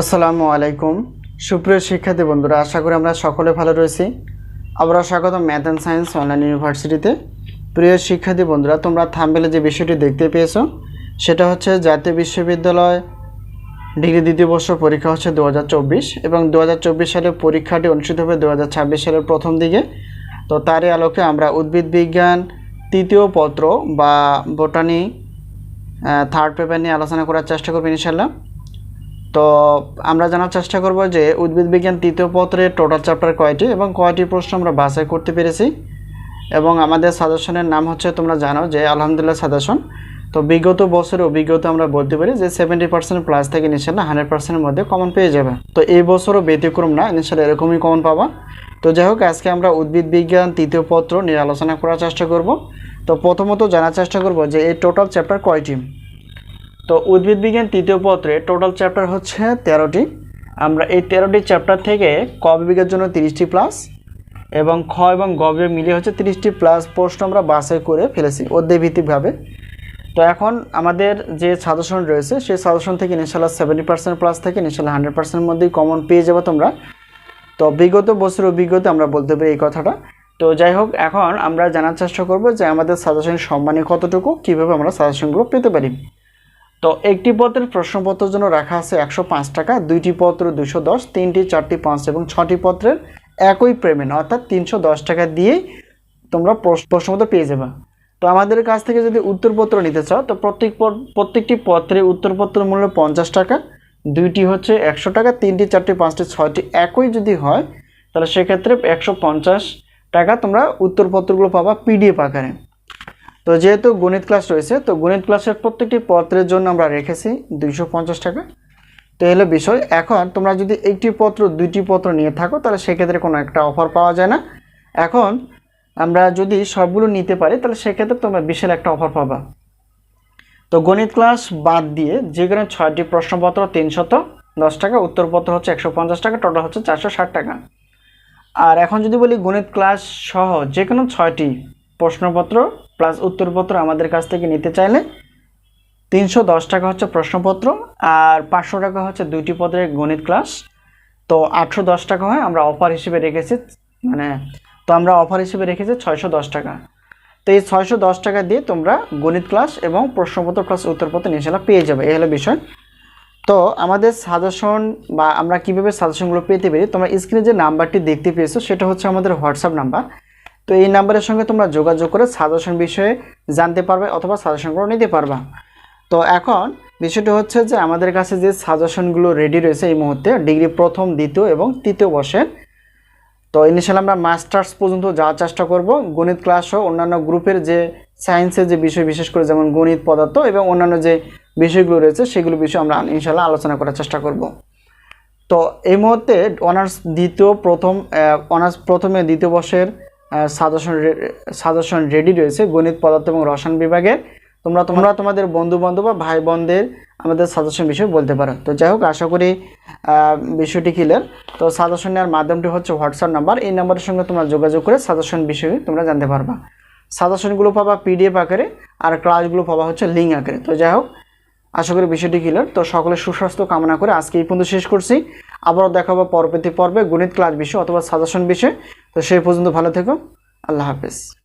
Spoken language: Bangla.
আসসালামু আলাইকুম। সুপ্রিয় শিক্ষার্থী বন্ধুরা, আশা করি আমরা সকলে ভালো রয়েছি। আমরা স্বাগত ম্যাথ অ্যান্ড সায়েন্স অনলাইন ইউনিভার্সিটিতে। প্রিয় শিক্ষার্থী বন্ধুরা, তোমরা থামবেলে যে বিষয়টি দেখতে পেয়েছ, সেটা হচ্ছে জাতীয় বিশ্ববিদ্যালয় ডিগ্রি দ্বিতীয় বর্ষ পরীক্ষা হচ্ছে দু হাজার চব্বিশ এবং দু হাজার চব্বিশ সালে পরীক্ষাটি অনুষ্ঠিত হবে দু হাজার ছাব্বিশ সালের প্রথম দিকে। তো তারই আলোকে আমরা উদ্ভিদ বিজ্ঞান তৃতীয় পত্র বা বোটানি থার্ড পেপার নিয়ে আলোচনা করার চেষ্টা করব ইনশাল্লাহ তো আমরা জানার চেষ্টা করব যে উদ্ভিদ বিজ্ঞান তৃতীয় পত্রের টোটাল চ্যাপ্টার কয়টি এবং কয়টি প্রশ্ন আমরা বাছাই করতে পেরেছি? এবং আমাদের সাজেশনের নাম হচ্ছে, তোমরা জানো যে আলহামদুলিল্লাহ সাজেশন তো বিগত বছরের অভিজ্ঞতা আমরা বলতে পারি যে সেভেন্টি পার্সেন্ট প্লাস থেকে ইনশাল্লাহ হান্ড্রেড পার্সেন্টের মধ্যে কমন পেয়ে যাবে। তো এই বছরও ব্যতিক্রম না ইনশাল্লাহ এরকমই কমন পাবা। তো যাই হোক, আজকে আমরা উদ্ভিদ বিজ্ঞান তৃতীয় পত্র নিয়ে আলোচনা করার চেষ্টা করব। তো প্রথমত জানার চেষ্টা করব যে এই টোটাল চ্যাপ্টার কয়টি? তো উদ্ভিদ বিজ্ঞান তৃতীয় পত্রে টোটাল চ্যাপ্টার হচ্ছে তেরোটি। আমরা এই তেরোটি চ্যাপ্টার থেকে ক বিভাগের জন্য তিরিশটি প্লাস এবং খ এবং গ বিভাগ মিলিয়ে হচ্ছে তিরিশটি প্লাস প্রশ্ন আমরা বাছাই করে ফেলেছি অধ্যায়ভিত্তিকভাবে। তো এখন আমাদের যে সাজেশন রয়েছে, সেই সাজেশন থেকে ইনশাল্লাহ সেভেন্টি পার্সেন্ট প্লাস থেকে ইনশাল্লাহ হান্ড্রেড পার্সেন্টের মধ্যেই কমন পেয়ে যাবে তোমরা। তো বিগত বছরের অভিজ্ঞতা আমরা বলতে পারি এই কথাটা। তো যাই হোক, এখন আমরা জানার চেষ্টা করব যে আমাদের সাজেশন সম্মানী কতটুকু, কীভাবে আমরা সাজেশনগুলো পেতে পারি। তো একটি পত্রের প্রশ্নপত্রের জন্য রাখা আছে একশো পাঁচ টাকা, দুইটি পত্র দুশো দশ, তিনটি, চারটি পাঁচ এবং ছটি পত্রের একই পেমেন্ট অর্থাৎ তিনশো দশ টাকা দিয়েই তোমরা প্রশ- প্রশ্নপত্র পেয়ে যাবে। তো আমাদের কাছ থেকে যদি উত্তরপত্র নিতে চাও, তো প্রত্যেক পর- প্রত্যেকটি পত্রে উত্তরপত্র মূল্য পঞ্চাশ টাকা, দুইটি হচ্ছে একশো টাকা, তিনটি, চারটি, পাঁচটি, ছয়টি একই যদি হয়, তাহলে সেক্ষেত্রে একশো পঞ্চাশ টাকা তোমরা উত্তরপত্রগুলো পাবা পিডিএফ আকারে। তো যেহেতু গণিত ক্লাস রয়েছে, তো গণিত ক্লাসের প্রত্যেকটি পত্রের জন্য আমরা রেখেছি দুইশো পঞ্চাশ টাকা। তো হলো বিষয়। এখন তোমরা যদি একটি পত্র, দুইটি পত্র নিয়ে থাকো, তাহলে সেক্ষেত্রে কোনো একটা অফার পাওয়া যায় না। এখন আমরা যদি সবগুলো নিতে পারি, তাহলে সেক্ষেত্রে তোমরা বিশাল একটা অফার পাবা। তো গণিত ক্লাস বাদ দিয়ে যে কোনো ছয়টি প্রশ্নপত্র, তিনশত দশ টাকা, উত্তরপত্র হচ্ছে একশো পঞ্চাশ টাকা টোটাল হচ্ছে চারশো ষাট টাকা। আর এখন যদি বলি গণিত ক্লাস সহ যে কোনো ছয়টি প্রশ্নপত্র প্লাস উত্তরপত্র আমাদের কাছ থেকে নিতে চাইলে তিনশো দশ টাকা হচ্ছে প্রশ্নপত্র আর পাঁচশো টাকা হচ্ছে দুইটি পদের গণিত ক্লাস তো আটশো দশ টাকা হয়, আমরা অফার হিসেবে রেখেছি মানে তো আমরা অফার হিসেবে রেখেছি ছয়শো দশ টাকা। তো এই ছয়শো দশ টাকা দিয়ে তোমরা গণিত ক্লাস এবং প্রশ্নপত্র প্লাস উত্তরপত্র ইনশাল্লাহ পেয়ে যাবে, এই হলো বিষয়। তো আমাদের সাজেশন বা আমরা কীভাবে সাজেশনগুলো পেতে পারি, তোমরা স্ক্রিনে যে নাম্বারটি দেখতে পেয়েছ, সেটা হচ্ছে আমাদের হোয়াটসঅ্যাপ নাম্বার তো এই নাম্বারের সঙ্গে তোমরা যোগাযোগ করে সাজেশন বিষয়ে জানতে পারবে অথবা সাজেশনগুলো নিতে পারবা। তো এখন বিষয়টি হচ্ছে যে আমাদের কাছে যে সাজেশনগুলো রেডি রয়েছে এই মুহূর্তে ডিগ্রি প্রথম, দ্বিতীয় এবং তৃতীয় বর্ষের। তো ইনিশিয়াল আমরা মাস্টার্স পর্যন্ত যাওয়ার চেষ্টা করব। গণিত ক্লাস সহ অন্যান্য গ্রুপের যে সায়েন্সের যে বিষয়, বিশেষ করে যেমন গণিত, পদার্থ এবং অন্যান্য যে বিষয়গুলো রয়েছে, সেগুলো বিষয়ে আমরা ইনশাল্লাহ আলোচনা করার চেষ্টা করব। তো এই মুহূর্তে অনার্স দ্বিতীয়, প্রথম অনার্স প্রথমে, দ্বিতীয় বর্ষের সাজেশন সাজেশন রেডি রয়েছে গণিত, পদার্থ এবং রসায়ন বিভাগের তোমরা তোমরা তোমাদের বন্ধু বান্ধব বা ভাই বোনদের আমাদের সাজেশন বিষয়ে বলতে পারো। তো যাই হোক, আশা করি বিষয়টি ক্লিয়ার তো সাজেশন নেওয়ার মাধ্যমটি হচ্ছে হোয়াটসঅ্যাপ নাম্বার এই নাম্বারের সঙ্গে তোমরা যোগাযোগ করে সাজেশন বিষয়ে তোমরা জানতে পারবা। সাজেশনগুলো পাবা পিডিএফ আকারে আর ক্লাসগুলো পাবা হচ্ছে লিঙ্ক আকারে। তো যাই হোক, আশা করি বিষয়টি ক্লিয়ার তো সকলে সুস্বাস্থ্য কামনা করে আজকে এই পর্যন্ত শেষ করছি। আবারও দেখাবো পরবর্তী পর্বে গণিত ক্লাস বিষয় অথবা সাজেশন বিষয়। তো সেই পর্যন্ত ভালো থেকো। আল্লাহ হাফেজ।